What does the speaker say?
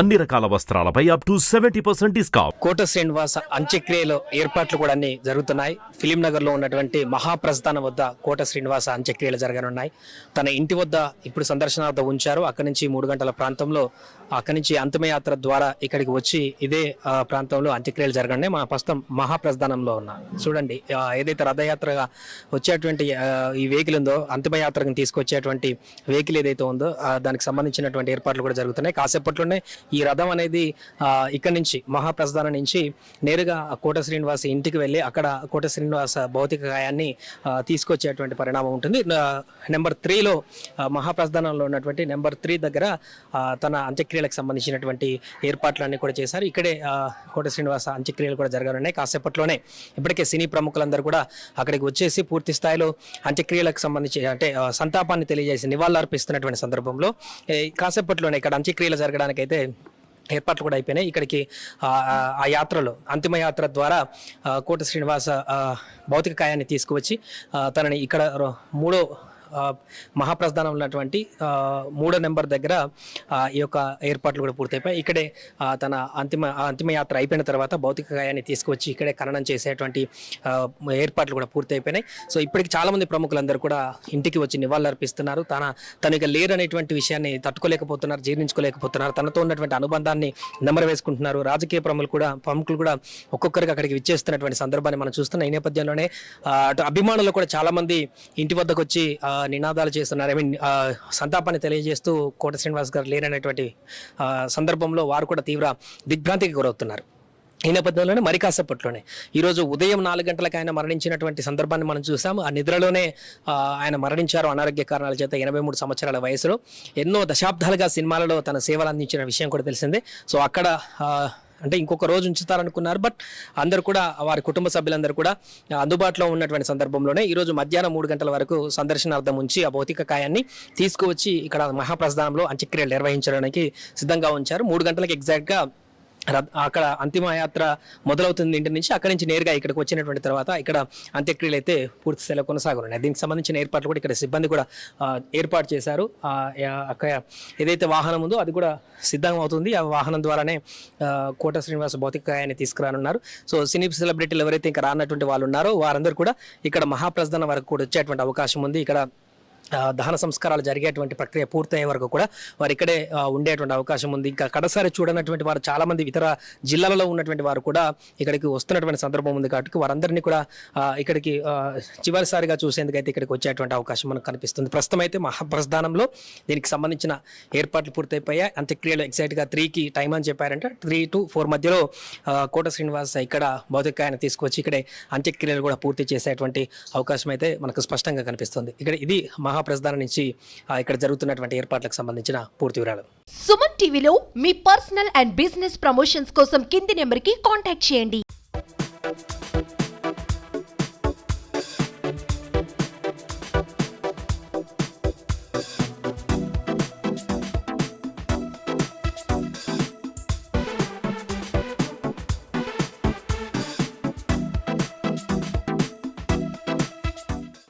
అన్ని రకాల వస్త్రాలపై up to seventy percent discount Kota Srinivasa అంత్యక్రియలు ఏర్పాట్లు కూడా అన్ని జరుగుతున్నాయి. ఫిలిం నగర్లో ఉన్నటువంటి మహాప్రస్థానం వద్ద కోట శ్రీనివాస అంత్యక్రియలు జరగనున్నాయి. తన ఇంటి వద్ద ఇప్పుడు సందర్శనార్థం ఉంచారు. అక్కడి నుంచి మూడు గంటల ప్రాంతంలో అక్కడి నుంచి అంతిమయాత్ర ద్వారా ఇక్కడికి వచ్చి ఇదే ప్రాంతంలో అంత్యక్రియలు జరగనున్నాయి. మా ప్రస్తుతం మహాప్రస్థానంలో ఉన్నా. చూడండి ఏదైతే రథయాత్రగా వచ్చేటువంటి ఈ వెహికల్ ఉందో అంతిమయాత్రకు తీసుకొచ్చేటువంటి వెహికల్ ఏదైతే ఉందో దానికి సంబంధించినటువంటి ఏర్పాట్లు కూడా జరుగుతున్నాయి. కాసేపట్లోనే ఈ రథం అనేది ఇక్కడ నుంచి మహాప్రస్థానం నుంచి నేరుగా కోట శ్రీనివాస ఇంటికి వెళ్ళి అక్కడ కోట శ్రీనివాస భౌతిక కాయాన్ని తీసుకొచ్చేటువంటి పరిణామం ఉంటుంది. నెంబర్ త్రీలో మహాప్రస్థానంలో ఉన్నటువంటి నెంబర్ త్రీ దగ్గర తన అంత్యక్రియలకు సంబంధించినటువంటి ఏర్పాట్లన్నీ కూడా చేశారు. ఇక్కడే కోట శ్రీనివాస అంత్యక్రియలు కూడా జరగనున్నాయి. కాసేపట్లోనే ఇప్పటికే సినీ ప్రముఖులందరూ కూడా అక్కడికి వచ్చేసి పూర్తి స్థాయిలో అంత్యక్రియలకు సంబంధించి అంటే సంతాపాన్ని తెలియజేసి నివాళులర్పిస్తున్నటువంటి సందర్భంలో కాసేపట్లోనే ఇక్కడ అంత్యక్రియలు జరగడానికైతే ఏర్పాట్లు కూడా అయిపోయినాయి. ఇక్కడికి ఆ, యాత్రలో అంతిమ యాత్ర ద్వారా కోట శ్రీనివాస భౌతిక కాయాన్ని తీసుకువచ్చి తనని ఇక్కడ రో- మూడో మహాప్రస్థానం ఉన్నటువంటి మూడో నెంబర్ దగ్గర ఈ యొక్క ఏర్పాట్లు కూడా పూర్తయిపోయి ఇక్కడే తన అంతిమ అంతిమయాత్ర అయిపోయిన తర్వాత భౌతిక గాయాన్ని తీసుకువచ్చి ఇక్కడే ఖననం చేసేటువంటి ఏర్పాట్లు కూడా పూర్తయిపోయినాయి. సో ఇప్పటికి చాలామంది ప్రముఖులందరూ కూడా ఇంటికి వచ్చి నివాళులర్పిస్తున్నారు. తన తనకి ఇక లేరు అనేటువంటి విషయాన్ని తట్టుకోలేకపోతున్నారు జీర్ణించుకోలేకపోతున్నారు. తనతో ఉన్నటువంటి అనుబంధాన్ని నెమరు వేసుకుంటున్నారు రాజకీయ ప్రముఖులు కూడా ప్రముఖులు కూడా ఒక్కొక్కరికి అక్కడికి విచ్చేస్తున్నటువంటి సందర్భాన్ని మనం చూస్తున్న. ఈ నేపథ్యంలోనే అటు అభిమానులు కూడా చాలామంది ఇంటి వద్దకు వచ్చి ఆ, నినాదాలు చేస్తున్నారు. ఐ మీన్ సంతాపాన్ని తెలియజేస్తూ కోట శ్రీనివాస్ గారు లేరనేటువంటి సందర్భంలో వారు కూడా తీవ్ర దిగ్భ్రాంతికి గురవుతున్నారు. ఈ నేపథ్యంలోనే మరి కాసేపట్లోనే ఈరోజు ఉదయం నాలుగు గంటలకు ఆయన మరణించినటువంటి సందర్భాన్ని మనం చూసాము. ఆ నిద్రలోనే ఆయన మరణించారు అనారోగ్య కారణాల చేత ఎనభై మూడు సంవత్సరాల వయసులో. ఎన్నో దశాబ్దాలుగా సినిమాలలో తన సేవలు అందించిన విషయం కూడా తెలిసిందే. సో అక్కడ అంటే ఇంకొక రోజు ఉంచుతారనుకున్నారు బట్ అందరు కూడా వారి కుటుంబ సభ్యులందరూ కూడా అందుబాటులో ఉన్నటువంటి సందర్భంలోనే ఈరోజు మధ్యాహ్నం మూడు గంటల వరకు సందర్శనార్థం ఉంచి ఆ భౌతిక కాయాన్ని తీసుకువచ్చి ఇక్కడ మహాప్రస్థానంలో అంత్యక్రియలు నిర్వహించడానికి సిద్ధంగా ఉంచారు. మూడు గంటలకు ఎగ్జాక్ట్గా అక్కడ అంతిమయాత్ర మొదలవుతుంది ఇంటి నుంచి అక్కడి నుంచి నేరుగా ఇక్కడికి వచ్చినటువంటి తర్వాత ఇక్కడ అంత్యక్రియలు అయితే పూర్తి స్థాయిలో కొనసాగనున్నాయి. దీనికి సంబంధించిన ఏర్పాట్లు కూడా ఇక్కడ సిబ్బంది కూడా ఏర్పాటు చేశారు. అక్కడ ఏదైతే వాహనం ఉందో అది కూడా సిద్ధంగా అవుతుంది ఆ వాహనం ద్వారానే కోట శ్రీనివాస భౌతికాయాన్ని తీసుకురానున్నారు. సో సినీ సెలబ్రిటీలు ఎవరైతే ఇంకా రానటువంటి వాళ్ళు ఉన్నారో వారందరూ కూడా ఇక్కడ మహాప్రస్థానం వరకు కూడా వచ్చేటువంటి అవకాశం ఉంది. ఇక్కడ దహన సంస్కారాలు జరిగేటువంటి ప్రక్రియ పూర్తయ్యే వరకు కూడా వారు ఇక్కడే ఉండేటువంటి అవకాశం ఉంది. ఇంకా కడసారి చూడనటువంటి వారు చాలామంది ఇతర జిల్లాలలో ఉన్నటువంటి వారు కూడా ఇక్కడికి వస్తున్నటువంటి సందర్భం ఉంది కాబట్టి వారందరినీ కూడా ఇక్కడికి చివరిసారిగా చూసేందుకైతే ఇక్కడికి వచ్చేటువంటి అవకాశం మనకు కనిపిస్తుంది. ప్రస్తుతం అయితే మహాప్రస్థానంలో దీనికి సంబంధించిన ఏర్పాట్లు పూర్తయిపోయాయి. అంత్యక్రియలు ఎగ్జాక్ట్గా త్రీకి టైం అని చెప్పారంటే. త్రీ టు ఫోర్ మధ్యలో కోట శ్రీనివాస్ ఇక్కడ భౌతికాయన తీసుకొచ్చి ఇక్కడే అంత్యక్రియలు కూడా పూర్తి చేసేటువంటి అవకాశం అయితే మనకు స్పష్టంగా కనిపిస్తుంది. ఇక్కడ ఇది మహా మహాప్రస్థానం నుంచి ఇక్కడ జరుగుతున్నటువంటి ఏర్పాట్లకు సంబంధించిన పూర్తి వివరాలు. సుమన్ టీవీలో మీ పర్సనల్ అండ్ బిజినెస్ ప్రమోషన్స్ కోసం కింది నెంబర్కి కాంటాక్ట్ చేయండి.